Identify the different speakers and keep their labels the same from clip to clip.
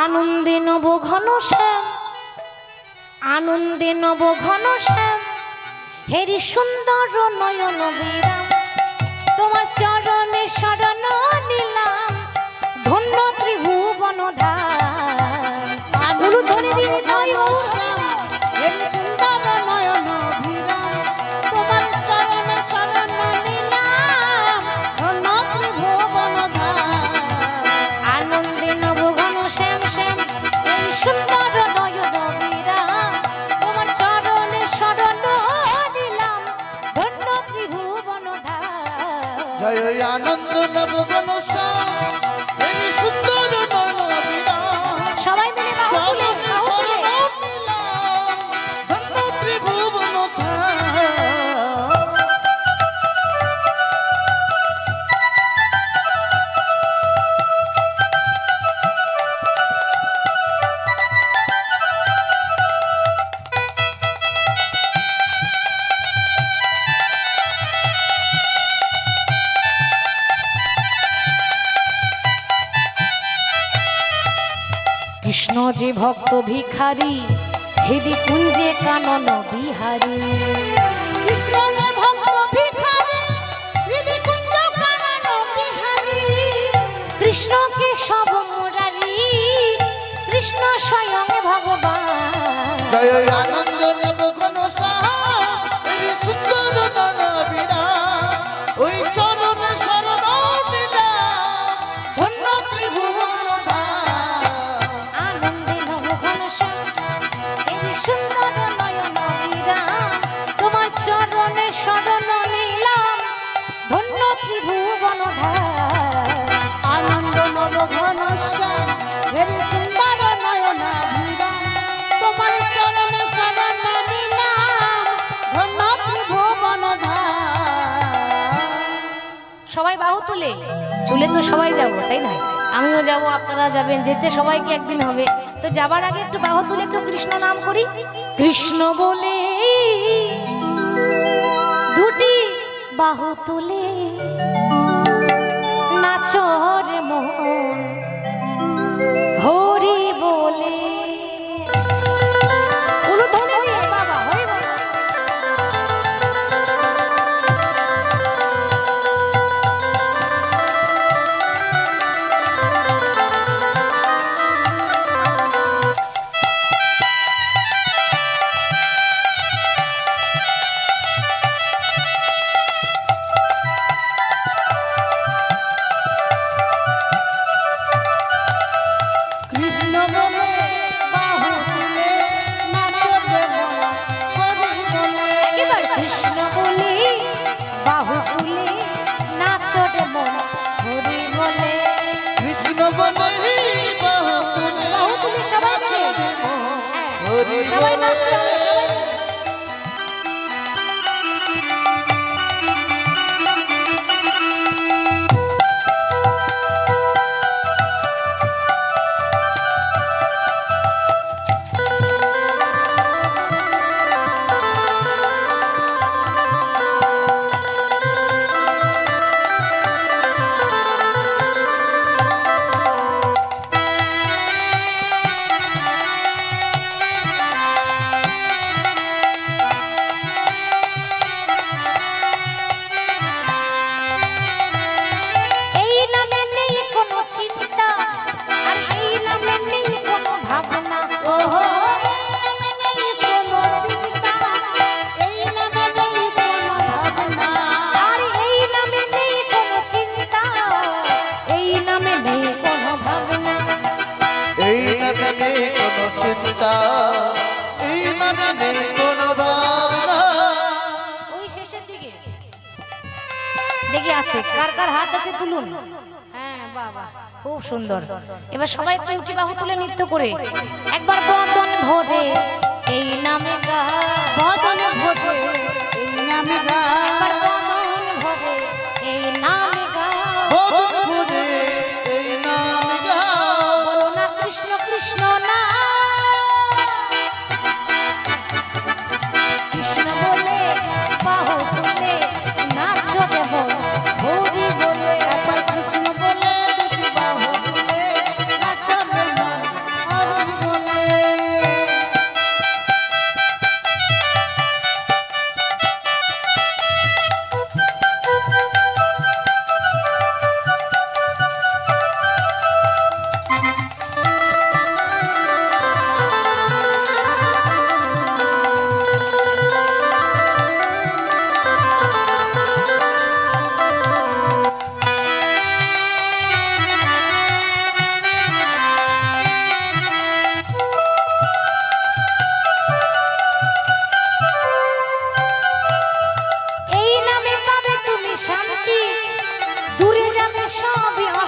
Speaker 1: আনন্দে নব ঘন শ্যাম, আনন্দে নব ঘন শ্যাম। হেরি সুন্দর নয়ন বিরাম, তোমার চরণে শরণ
Speaker 2: জয়
Speaker 1: আনন্দ নব এই কৃষ্ণ যে ভক্ত ভিখারি হেদি কুঞ্জে কানন বিহারী।
Speaker 2: কৃষ্ণ যে ভক্ত ভিখারি, হৃদি কুঞ্জ কানন বিহারী।
Speaker 1: কৃষ্ণকে সব মুরারি কৃষ্ণ স্বয়ং ভগবান।
Speaker 3: জয় আনন্দ
Speaker 1: তুলে চুলে তো সবাই যাব, তাই না? আমিও যাব, আপনারা যাবেন, যেতে সবাইকে একদিন হবে। তো যাবার আগে একটু বাহু তুলে একটু কৃষ্ণ নাম করি। কৃষ্ণ বলে, দুটি বাহু তুলে। নাচর মন।
Speaker 2: কৃষ্ণ বলে বাহু তুলে নাচো দেবতা, হরি বলে
Speaker 1: একেবারে। কৃষ্ণ বলি বাহু তুলে নাচরে মন হরি বলে
Speaker 3: কৃষ্ণ বলে বাহু তুলে
Speaker 1: সবাই মিলে
Speaker 3: হরি
Speaker 1: হ্যাঁ, সবাই নাচতে হবে নামে নেই কোনো ভাবনা।
Speaker 2: এই নামে নেই কোনো
Speaker 1: চিন্তা। এই নামে নেই কোনো ভাবনা। ওই শেষের দিকে। দেখি আসতে কার কার হাত আছে তুলুন। হ্যাঁ বাবা খুব সুন্দর। এবার সবাই একটু উঠি বাহু তুলে নৃত্য করে? একবার বদন ভরে এই নামে গা।
Speaker 2: বদন ভরে এই নামে গা।
Speaker 1: একবার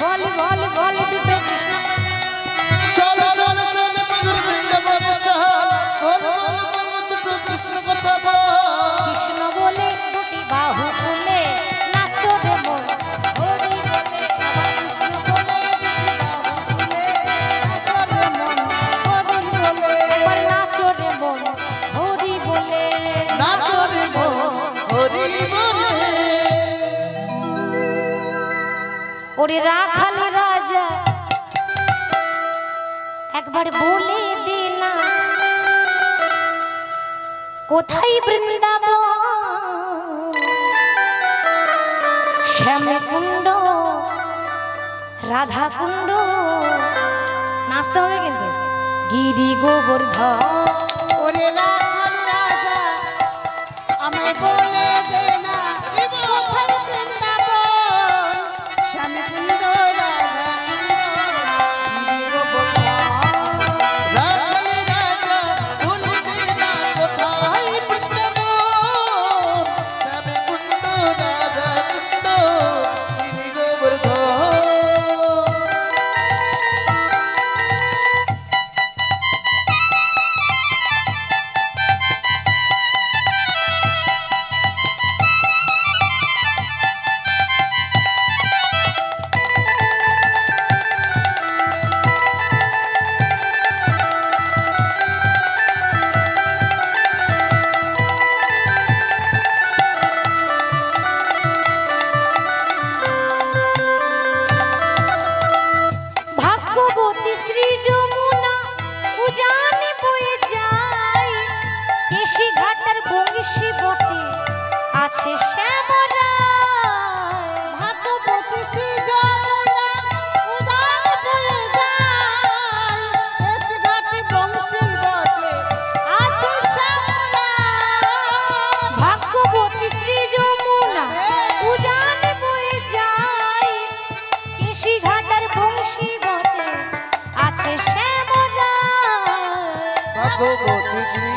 Speaker 1: বল বল বল
Speaker 2: দুটো
Speaker 1: ওরে রাখাল রাজা। একবার বলে দে না কোথায় বৃন্দাবন? শ্যামকুণ্ড, রাধাকুণ্ড, নাচতে হবে কিন্তু। গিরি গোবর্ধন।
Speaker 2: ওরে রাখাল রাজা, আমায় বলে দে।